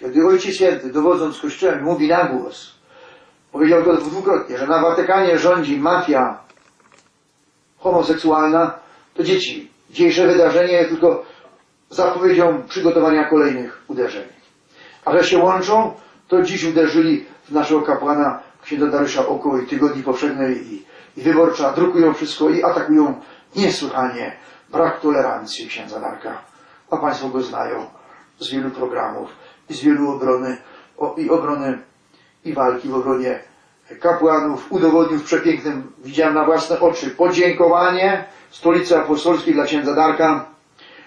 Kiedy Ojciec Święty, dowodząc Kościołem, mówi na głos, powiedział to dwukrotnie, że na Watykanie rządzi mafia homoseksualna, to dzieci. Dzisiejsze wydarzenie tylko zapowiedzią przygotowania kolejnych uderzeń. A że się łączą, to dziś uderzyli w naszego kapłana księdza Dariusza Oko i Tygodni Powszechnej i, i Wyborcza, drukują wszystko i atakują niesłychanie brak tolerancji księdza Darka. A Państwo go znają z wielu programów i z wielu obrony o, i obrony i walki w obronie kapłanów. Udowodnił w przepięknym, widziałem na własne oczy, podziękowanie Stolicy Apostolskiej dla księdza Darka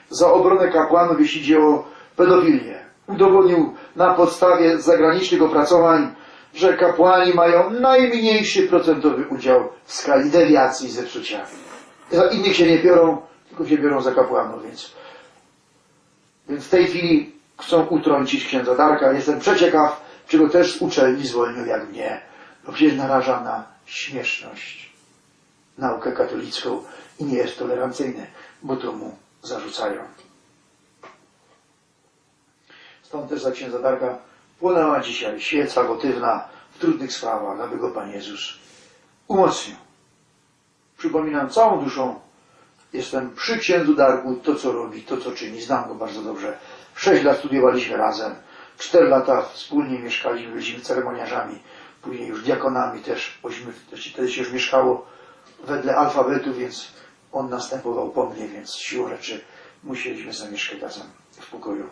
za obronę kapłanów, jeśli idzie o pedofilię. Udowodnił na podstawie zagranicznych opracowań, że kapłani mają najmniejszy procentowy udział w skali dewiacji i zepsucia. Za innych się nie biorą, tylko się biorą za kapłanów, więc, więc w tej chwili chcą utrącić księdza Darka. Jestem przeciekaw, czy go też z uczelni zwolnią jak mnie, bo przecież naraża na śmieszność naukę katolicką i nie jest tolerancyjny, bo to mu zarzucają. Stąd też za księdza Darka płonęła dzisiaj świeca gotywna w trudnych sprawach, aby go Pan Jezus umocnił. Przypominam całą duszą, jestem przy księdzu Darku, to co robi, to co czyni, znam go bardzo dobrze. Sześć lat studiowaliśmy razem, cztery lata wspólnie mieszkaliśmy, byliśmy ceremoniarzami, później już diakonami też, bośmy wtedy się już mieszkało wedle alfabetu, więc on następował po mnie, więc siłą rzeczy musieliśmy zamieszkać razem w pokoju.